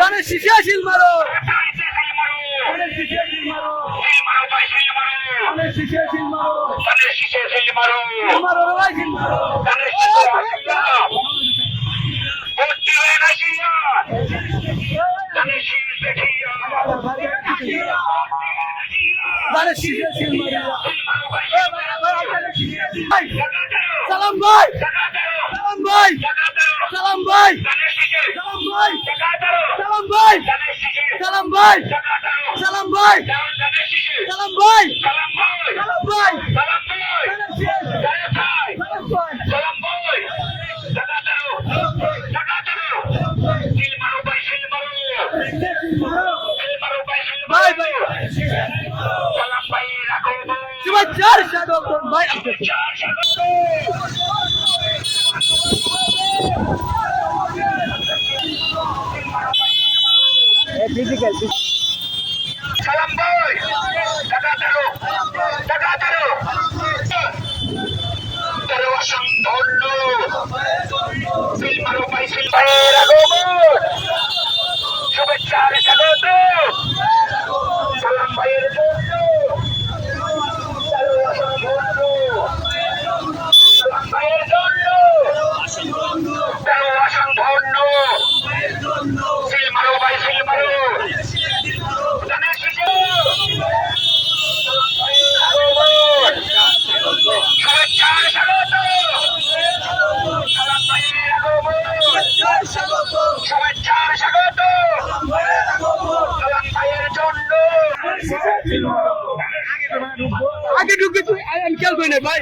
গানের শিশিয়া শিল মারো। গানের শিশিয়া শিল মারো। গানের শিশিয়া শিল মারো। শিল মারো রে ভাই শিল মারো। গানের সালাম ভাই সালাম ভাই সালাম ভাই সালাম ভাই সালাম ভাই সালাম ভাই সালাম ভাই সালাম ভাই সালাম ভাই সালাম ভাই ভাই Cuma চার shadow ভাই ফিজিক্যাল সালাম আগে ঢুকে তুই খেয়াল করি না ভাই।